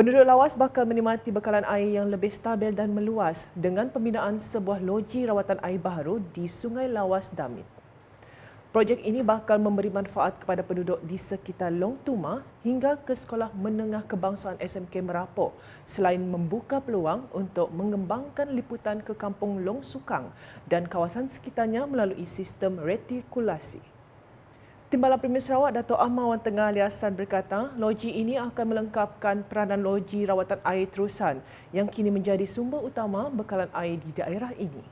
Penduduk lawas bakal menikmati bekalan air yang lebih stabil dan meluas dengan pembinaan sebuah loji rawatan air baru di Sungai Lawas Damit. Projek ini bakal memberi manfaat kepada penduduk di sekitar Long Tuma hingga ke Sekolah Menengah Kebangsaan SMK Merapo selain membuka peluang untuk mengembangkan liputan ke Kampung Long Sukang dan kawasan sekitarnya melalui sistem retikulasi. Timbalan Premier Sarawak Dato' Ahmad Wan Tengah Aliasan berkata, loji ini akan melengkapkan peranan loji rawatan air terusan yang kini menjadi sumber utama bekalan air di daerah ini.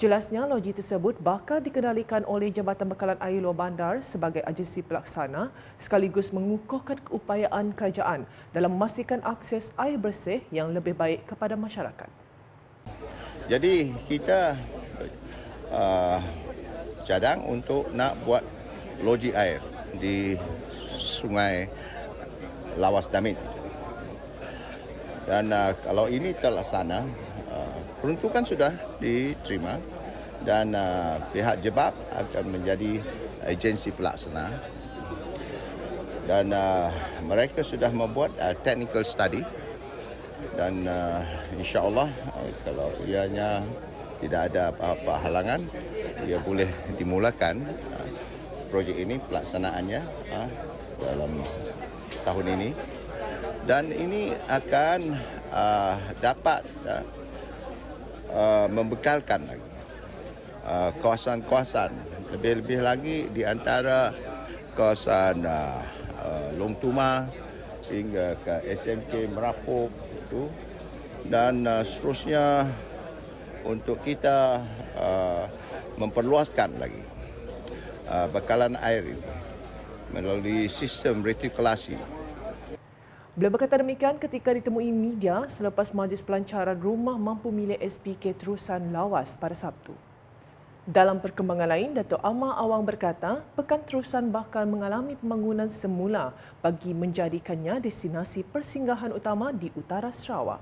Jelasnya, loji tersebut bakal dikendalikan oleh Jabatan Bekalan Air Luar Bandar sebagai agensi pelaksana sekaligus mengukuhkan keupayaan kerajaan dalam memastikan akses air bersih yang lebih baik kepada masyarakat. Jadi kita uh, cadang untuk nak buat loji air di sungai Lawas Damit. Dan uh, kalau ini terlaksana, uh, peruntukan sudah diterima dan uh, pihak Jebab akan menjadi agensi pelaksana. Dan uh, mereka sudah membuat uh, technical study. Dan uh, insyaallah uh, kalau ianya tidak ada apa-apa halangan ia boleh dimulakan projek ini pelaksanaannya uh, dalam tahun ini. Dan ini akan uh, dapat uh, uh, membekalkan lagi uh, kawasan-kawasan. Lebih-lebih lagi di antara kawasan uh, uh, Long Tuma hingga ke SMK Merapuk itu. Dan uh, seterusnya untuk kita uh, memperluaskan lagi uh, bekalan air ini melalui sistem retikulasi Beliau berkata demikian ketika ditemui media selepas majlis pelancaran rumah mampu milik SPK Terusan Lawas pada Sabtu. Dalam perkembangan lain, Datuk Amar Awang berkata, Pekan Terusan bakal mengalami pembangunan semula bagi menjadikannya destinasi persinggahan utama di utara Sarawak.